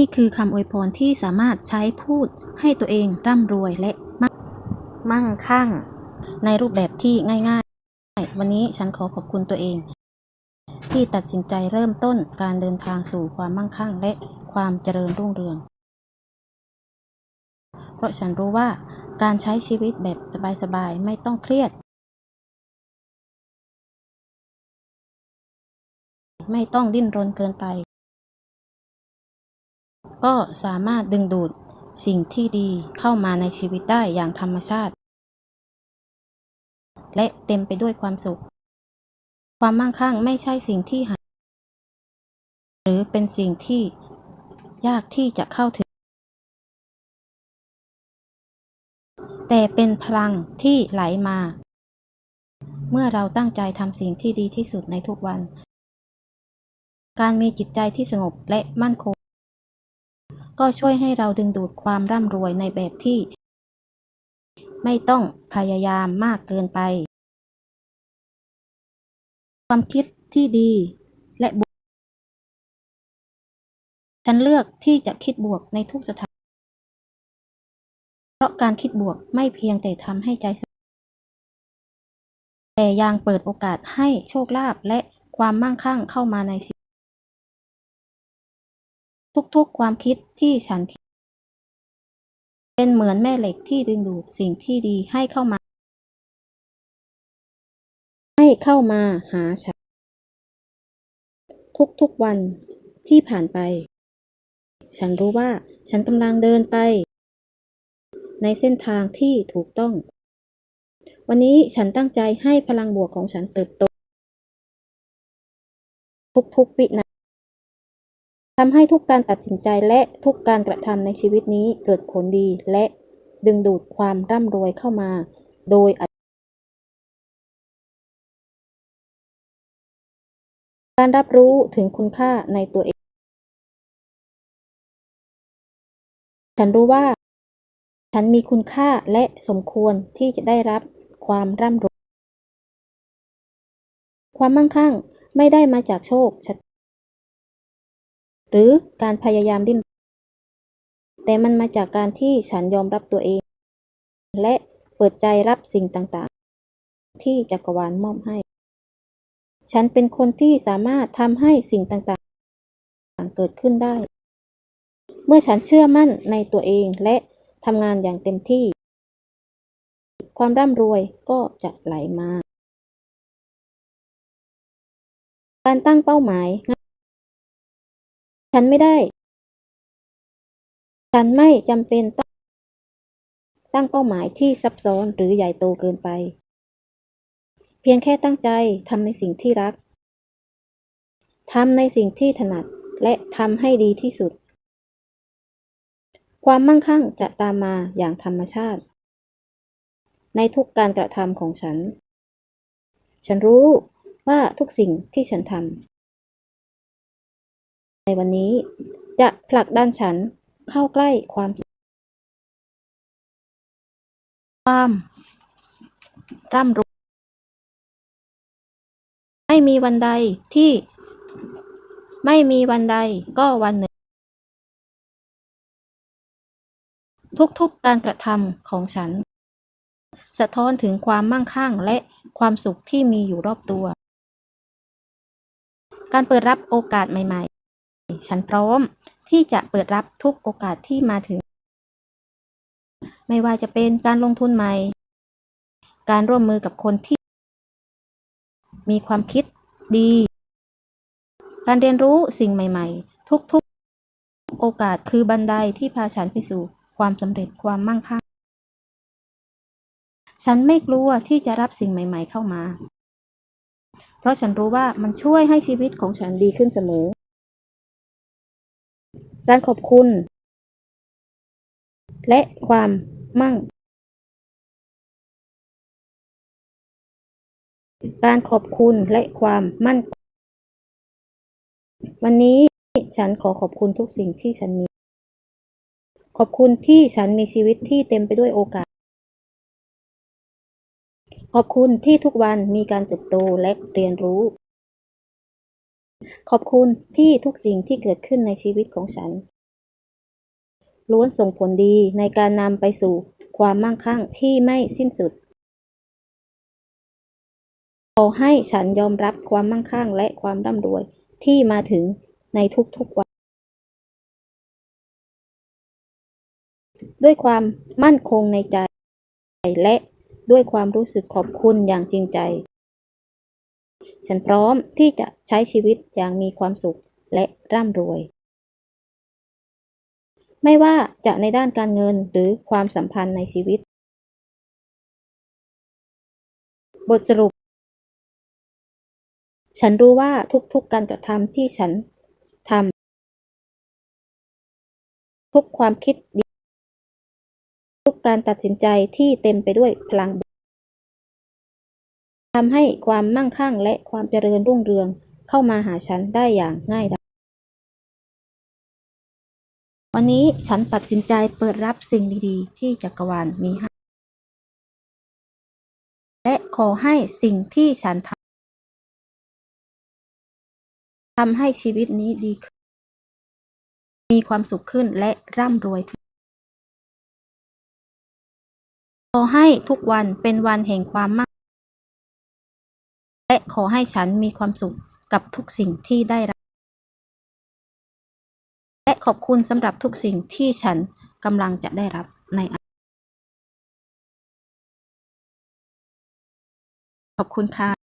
นี่คือคำอวยพรที่สามารถใช้พูดให้ตัวเองร่ำรวยและมั่งมั่งคั่ง ในรูปแบบที่ง่ายๆ วันนี้ฉันขอขอบคุณตัวเอง ที่ตัดสินใจเริ่มต้นการเดินทางสู่ความมั่งคั่งและความเจริญรุ่งเรือง เพราะฉันรู้ว่าการใช้ชีวิตแบบสบายๆ ไม่ต้องเครียด ไม่ต้องดิ้นรนเกินไป ก็สามารถดึงดูดสิ่งที่ดีเข้ามาในชีวิตได้อย่างธรรมชาติ และเต็มไปด้วยความสุข ความมั่งคั่งไม่ใช่สิ่งที่หา หรือเป็นสิ่งที่ยากที่จะเข้าถึง แต่เป็นพลังที่ไหลมา เมื่อเราตั้งใจทำสิ่งที่ดีที่สุดในทุกวัน การมีจิตใจที่สงบและมั่นคง ก็ช่วยให้เราดึงดูดความร่ำรวยในแบบที่ ไม่ต้องพยายามมากเกินไป ความคิดที่ดีและบวก ฉันเลือกที่จะคิดบวกในทุกสถาน เพราะการคิดบวกไม่เพียงแต่ทำให้ใจสงบแต่ยังเปิดโอกาสให้โชคลาภและความมั่งคั่งเข้ามาในชีวิต ทุกๆความคิดที่ฉันคิด เป็นเหมือนแม่เหล็กที่ดึงดูดสิ่งที่ดีให้เข้ามา ให้เข้ามาหาฉัน ทุกๆวันที่ผ่านไป ฉันรู้ว่าฉันกำลังเดินไป ในเส้นทางที่ถูกต้อง วันนี้ฉันตั้งใจให้พลังบวกของฉันเติบโต ทุกๆวินา ทำให้ทุกการตัดสินใจและทุกการกระทำในชีวิตนี้เกิดผลดีและดึงดูดความร่ำรวยเข้ามา โดยการรับรู้ถึงคุณค่าในตัวเอง ฉันรู้ว่า ฉันมีคุณค่าและสมควรที่จะได้รับความร่ำรวย ความมั่งคั่งไม่ได้มาจากโชคชะ หรือการพยายามดิ้น แต่มันมาจากการที่ฉันยอมรับตัวเอง และเปิดใจรับสิ่งต่างๆ ที่จักรวาลมอบให้ ฉันเป็นคนที่สามารถทำให้สิ่งต่างๆ เกิดขึ้นได้ เมื่อฉันเชื่อมั่นในตัวเองและทำงานอย่างเต็มที่ ความร่ำรวยก็จะไหลมา การตั้งเป้าหมาย ฉันไม่ได้ ฉันไม่จำเป็นต้องตั้งเป้าหมายที่ซับซ้อนหรือใหญ่โตเกินไป เพียงแค่ตั้งใจทำในสิ่งที่รักทำในสิ่งที่ถนัดและทำให้ดีที่สุด ความมั่งคั่งจะตามมาอย่างธรรมชาติ ในทุกการกระทำของฉัน ฉันรู้ว่าทุกสิ่งที่ฉันทำ ในวันนี้ จะผลักดันฉันเข้าใกล้ความความร่ำรวยไม่มีวันใดที่ ไม่มีวันใดก็วันหนึ่ง ทุกๆการกระทำของฉัน สะท้อนถึงความมั่งคั่งและความสุขที่มีอยู่รอบตัว การเปิดรับโอกาสใหม่ ๆ ฉันพร้อมที่จะเปิดรับทุกโอกาสที่มาถึง ไม่ว่าจะเป็นการลงทุนใหม่ การร่วมมือกับคนที่ มีความคิดดี การเรียนรู้สิ่งใหม่ ๆ ทุกๆ โอกาสคือบันไดที่พาฉันไปสู่ความสำเร็จความมั่งคั่ง ฉันไม่กลัวที่จะรับสิ่งใหม่ ๆ เข้ามา เพราะฉันรู้ว่ามันช่วยให้ชีวิตของฉันดีขึ้นเสมอ การขอบคุณ และความมั่ง การขอบคุณและความมั่น วันนี้ฉันขอขอบคุณทุกสิ่งที่ฉันมี ขอบคุณที่ฉันมีชีวิตที่เต็มไปด้วยโอกาส ขอบคุณที่ทุกวันมีการเติบโตและเรียนรู้ ขอบคุณที่ทุกสิ่งที่เกิดขึ้นในชีวิตของฉัน ล้วนส่งผลดีในการนำไปสู่ความมั่งคั่งที่ไม่สิ้นสุด ขอให้ฉันยอมรับความมั่งคั่งและความร่ำรวยที่มาถึงในทุกๆวัน ด้วยความมั่นคงในใจและด้วยความรู้สึกขอบคุณอย่างจริงใจ ฉันพร้อมที่จะใช้ชีวิตอย่างมีความสุขและร่ำรวย ไม่ว่าจะในด้านการเงินหรือความสัมพันธ์ในชีวิต บทสรุป ฉันรู้ว่าทุกๆการกระทำที่ฉันทำทุกความคิดดีทุกการตัดสินใจที่เต็มไปด้วยพลังบ ทำให้ความมั่งคั่งและความเจริญรุ่งเรืองเข้ามาหาฉันได้อย่างง่ายดายวันนี้ฉันตัดสินใจเปิดรับสิ่งดีๆ ที่จักรวาลมีให้ และขอให้สิ่งที่ฉันทำทำให้ชีวิตนี้ดีขึ้น มีความสุขขึ้นและร่ำรวยขึ้น ขอให้ทุกวันเป็นวันแห่งความมั่ง และขอให้ฉันมีความสุขกับทุกสิ่งที่ได้รับ และขอบคุณสำหรับทุกสิ่งที่ฉันกำลังจะได้รับในอนาคตขอบคุณค่ะ